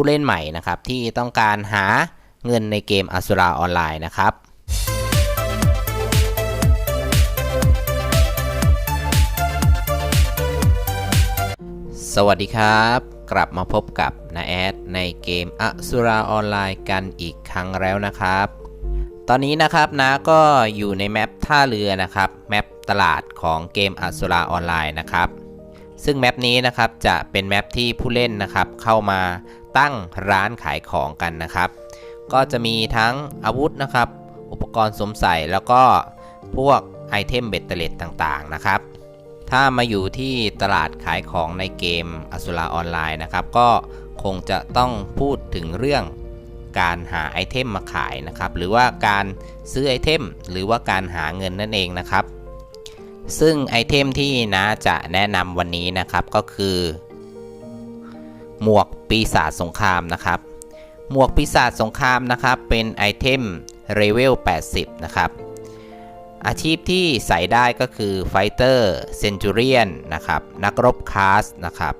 ผู้เล่นใหม่นะครับที่ต้องการหาเงินในเกมอสุราออนไลน์นะครับสวัสดีครับ กลับมาพบกับนาแอดในเกมอสุราออนไลน์กันอีกครั้งแล้วนะครับ ตอนนี้นะครับนะก็อยู่ในแมปท่าเรือนะครับแมปตลาดของเกมอสุราออนไลน์นะครับ ซึ่งแมปนี้นะครับจะเป็นแมปที่ผู้เล่นนะครับเข้ามา ตั้งร้านขายของกันนะครับ ก็จะมีทั้งอาวุธนะครับ อุปกรณ์สวมใส่แล้วก็พวกไอเทมเบ็ดเตล็ดต่างๆนะครับ ถ้ามาอยู่ที่ตลาดขายของในเกมอสุราออนไลน์นะครับ ก็คงจะต้องพูดถึงเรื่องการหาไอเทมมาขายนะครับ หรือว่าการซื้อไอเทมหรือว่าการหาเงินนั่นเองนะครับ ซึ่งไอเทมที่นะจะแนะนำวันนี้นะครับก็คือ หมวกปีศาจสงครามนะครับ หมวกปีศาจสงครามนะครับ เป็นไอเทมเลเวล 80 นะครับ อาชีพที่ใส่ได้ก็คือไฟเตอร์เซนจูเรียนนะครับ นักรบคลาสนะครับ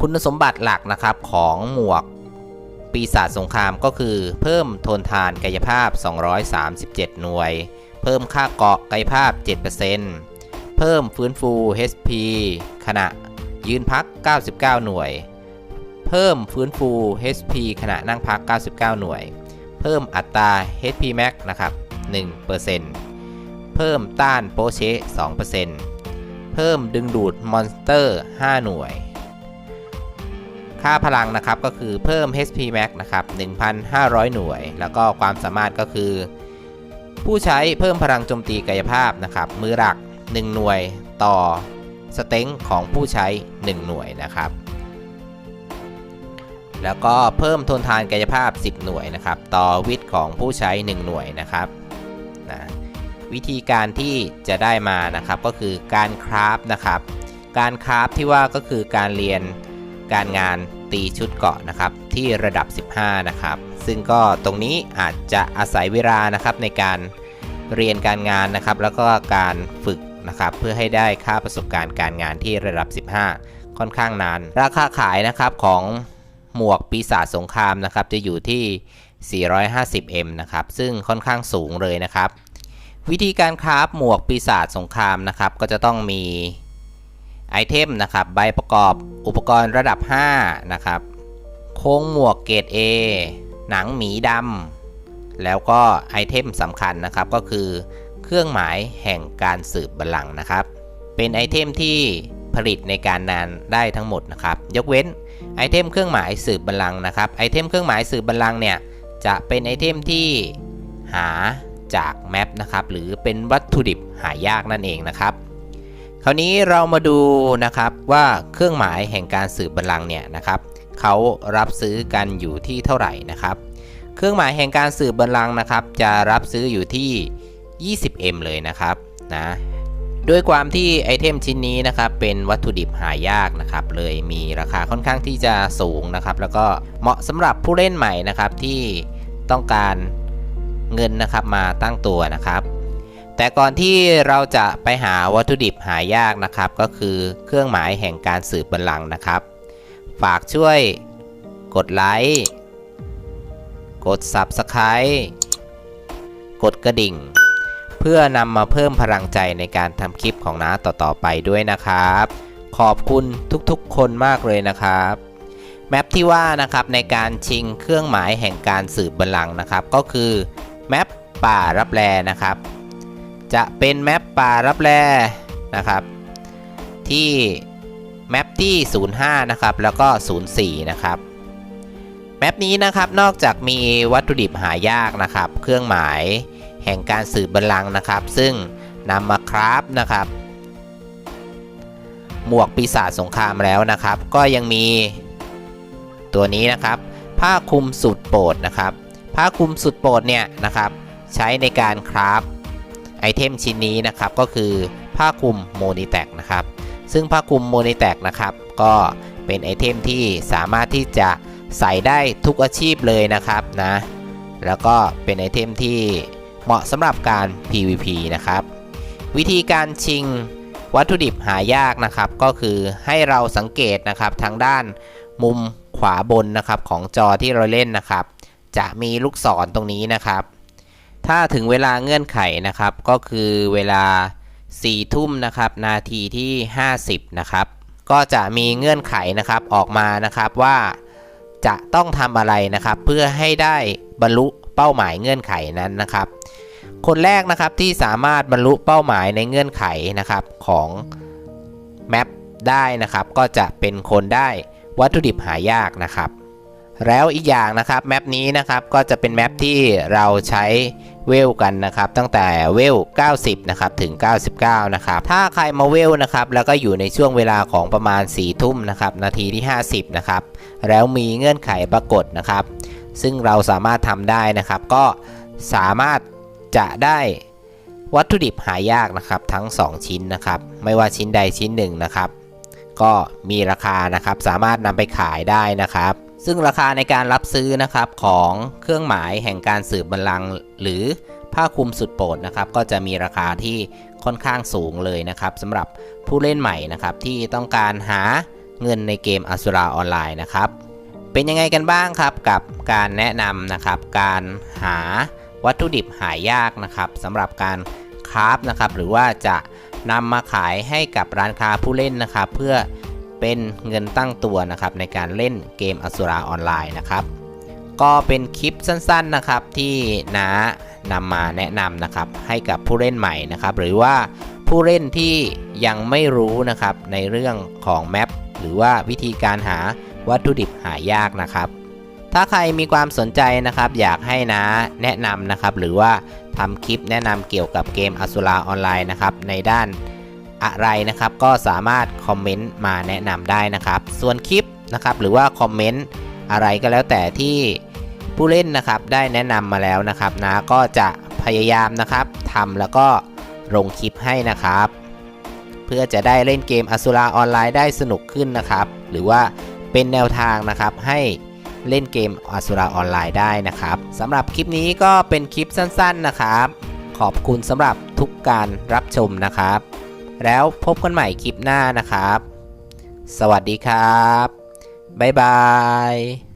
คุณสมบัติหลักนะครับของหมวกปีศาจสงครามก็คือ เพิ่มทนทานกายภาพ 237 หน่วย เพิ่มค่าเกาะกายภาพ 7%เพิ่มฟื้นฟู HP ขณะยืนพัก 99 หน่วย เพิ่มฟื้นฟู HP ขณะนั่งพัก 99 หน่วย เพิ่มอัตรา HP Max นะครับ 1%เพิ่มต้านโปเช2%เพิ่มดึงดูดมอนสเตอร์ 5 หน่วย ค่าพลังนะครับก็คือเพิ่ม HP Max นะครับ 1,500 หน่วย แล้วก็ความสามารถก็คือ ผู้ใช้เพิ่มพลังโจมตีกายภาพนะครับ มือหลัก 1 หน่วยต่อสเต็งของผู้ใช้ 1 หน่วยนะครับ แล้วก็เพิ่มทนทานกายภาพ 10 หน่วยนะครับ ต่อวิทย์ของผู้ใช้ 1 หน่วยนะครับนะวิธีการที่จะได้มานะครับก็คือการคราฟนะครับ การคราฟที่ว่าก็คือการเรียนการงานตีชุดเกาะนะครับที่ระดับ 15 นะครับ ซึ่งก็ตรงนี้อาจจะอาศัยเวลานะครับในการเรียนการงานนะครับ แล้วก็การฝึกนะครับเพื่อให้ได้ค่าประสบการณ์การงานที่ระดับ 15 ค่อนข้างนาน ราคาขายนะครับของ หมวกปีศาจสงครามนะครับจะอยู่ที่ 450M นะครับซึ่งค่อนข้างสูงเลยนะครับ วิธีการคราฟหมวกปีศาจสงครามนะครับก็จะต้องมีไอเทมนะครับใบประกอบอุปกรณ์ระดับ 5 นะครับ โค้งหมวกเกรด A หนังหมีดำแล้วก็ไอเทมสำคัญนะครับก็คือเครื่องหมายแห่งการสืบบัลลังก์นะครับ เป็นไอเทมที่ ผลิตในการนานได้ทั้งหมดนะครับยกเว้นไอเทมเครื่องหมายสืบบัลลังก์นะครับไอเทมเครื่องหมายสืบบัลลังก์เนี่ยจะเป็นไอเทมที่หาจากแมปนะครับหรือเป็นวัตถุดิบหายากนั่นเองนะครับ คราวนี้เรามาดูนะครับว่าเครื่องหมายแห่งการสืบบัลลังก์เนี่ยนะครับเขารับซื้อกันอยู่ที่เท่าไหร่นะครับ เครื่องหมายแห่งการสืบบัลลังก์นะครับ จะรับซื้ออยู่ที่ 20M เลยนะครับนะ ด้วยความที่ไอเทมชิ้นนี้นะครับเป็นวัตถุดิบหายากนะครับเลยมีราคาค่อนข้างที่จะสูงนะครับแล้วก็เหมาะสำหรับผู้เล่นใหม่นะครับที่ต้องการเงินนะครับมาตั้งตัวนะครับ แต่ก่อนที่เราจะไปหาวัตถุดิบหายากนะครับ ก็คือเครื่องหมายแห่งการสืบบัลลังก์นะครับ ฝากช่วยกดไลค์กด Subscribe กดกระดิ่ง เพื่อนำมาเพิ่มพลังใจในการทำคลิปของน้าต่อๆไปด้วยนะครับ ขอบคุณทุกๆ คนมากเลยนะครับแมปที่ว่านะครับในการชิงเครื่องหมายแห่งการสืบบัลลังก์นะครับ ก็คือแมปป่ารับแลนะครับ จะเป็นแมปป่ารับแลนะครับ ที่แมปที่ 05 นะครับ แล้วก็ 04 นะครับ แมปนี้นะครับนอกจากมีวัตถุดิบหายากนะครับ เครื่องหมาย แห่งการสืบบัลลังก์นะครับ ซึ่งนำมาคราฟนะครับ หมวกปีศาจสงครามแล้วนะครับ ก็ยังมีตัวนี้นะครับ ผ้าคลุมสุดโปรดนะครับ ผ้าคลุมสุดโปรดเนี่ยนะครับ ใช้ในการคราฟไอเทมชิ้นนี้นะครับก็คือผ้าคลุมโมนิแตกนะครับ ซึ่งผ้าคลุมโมนิแตกนะครับ ก็เป็นไอเทมที่สามารถที่จะใส่ได้ทุกอาชีพเลยนะครับนะ แล้วก็เป็นไอเทมที่ เหมาะสำหรับการ PVP นะครับ วิธีการชิงวัตถุดิบหายากนะครับ ก็คือให้เราสังเกตนะครับทางด้านมุมขวาบนนะครับของจอที่เราเล่นนะครับ จะมีลูกศรตรงนี้นะครับ ถ้าถึงเวลาเงื่อนไขนะครับ ก็คือเวลา4ทุ่มนะครับ นาทีที่ 50 นะครับ ก็จะมีเงื่อนไขนะครับออกมานะครับว่าจะต้องทำอะไรนะครับ เพื่อให้ได้บรรลุ เป้าหมายเงื่อนไขนั้นนะครับ คนแรกนะครับที่สามารถบรรลุเป้าหมายในเงื่อนไขนะครับของแมปได้นะครับก็จะเป็นคนได้วัตถุดิบหายากนะครับ แล้วอีกอย่างนะครับแมปนี้นะครับก็จะเป็นแมปที่เราใช้เวลกันนะครับ ตั้งแต่เวล 90 นะครับถึง 99 นะครับ ถ้าใครมาเวลนะครับ แล้วก็อยู่ในช่วงเวลาของประมาณ4ทุ่มนะครับ นาทีที่ 50 นะครับ แล้วมีเงื่อนไขปรากฏนะครับ ซึ่งเราสามารถทำได้นะครับ ก็สามารถจะได้วัตถุดิบหายากนะครับทั้ง 2 ชิ้นนะครับ ไม่ว่าชิ้นใดชิ้นหนึ่งนะครับ ก็มีราคานะครับสามารถนำไปขายได้นะครับ ซึ่งราคาในการรับซื้อนะครับของเครื่องหมายแห่งการสืบบัลลังก์หรือผ้าคลุมสุดโปรดนะครับ ก็จะมีราคาที่ค่อนข้างสูงเลยนะครับสำหรับผู้เล่นใหม่นะครับที่ต้องการหาเงินในเกมอสุราออนไลน์นะครับ เป็นยังไงกันบ้างครับกับการแนะนำนะครับ การหาวัตถุดิบหายากนะครับสำหรับการคราฟนะครับ หรือว่าจะนำมาขายให้กับร้านค้าผู้เล่นนะครับ เพื่อเป็นเงินตั้งตัวนะครับ ในการเล่นเกมอสุราออนไลน์นะครับ ก็เป็นคลิปสั้นๆนะครับที่น้านำมาแนะนำนะครับ ให้กับผู้เล่นใหม่นะครับ หรือว่าผู้เล่นที่ยังไม่รู้นะครับในเรื่องของแมปหรือว่าวิธีการหา วัตถุดิบหายากนะครับ ถ้าใครมีความสนใจนะครับ อยากให้นะแนะนำนะครับ หรือว่าทำคลิปแนะนำเกี่ยวกับเกมอสุราออนไลน์นะครับ ในด้านอะไรนะครับ ก็สามารถคอมเมนต์มาแนะนำได้นะครับ ส่วนคลิปนะครับ หรือว่าคอมเมนต์อะไรก็แล้วแต่ที่ผู้เล่นนะครับได้แนะนำมาแล้วนะครับนะก็จะพยายามนะครับทำแล้วก็ลงคลิปให้นะครับ เพื่อจะได้เล่นเกมอสุราออนไลน์ได้สนุกขึ้นนะครับ หรือว่า เป็นแนวทางนะครับให้เล่นเกมอสุราออนไลน์ได้นะครับสำหรับคลิปนี้ก็เป็นคลิปสั้นๆนะครับ ขอบคุณสำหรับทุกการรับชมนะครับ แล้วพบกันใหม่คลิปหน้านะครับ สวัสดีครับ บ๊ายบาย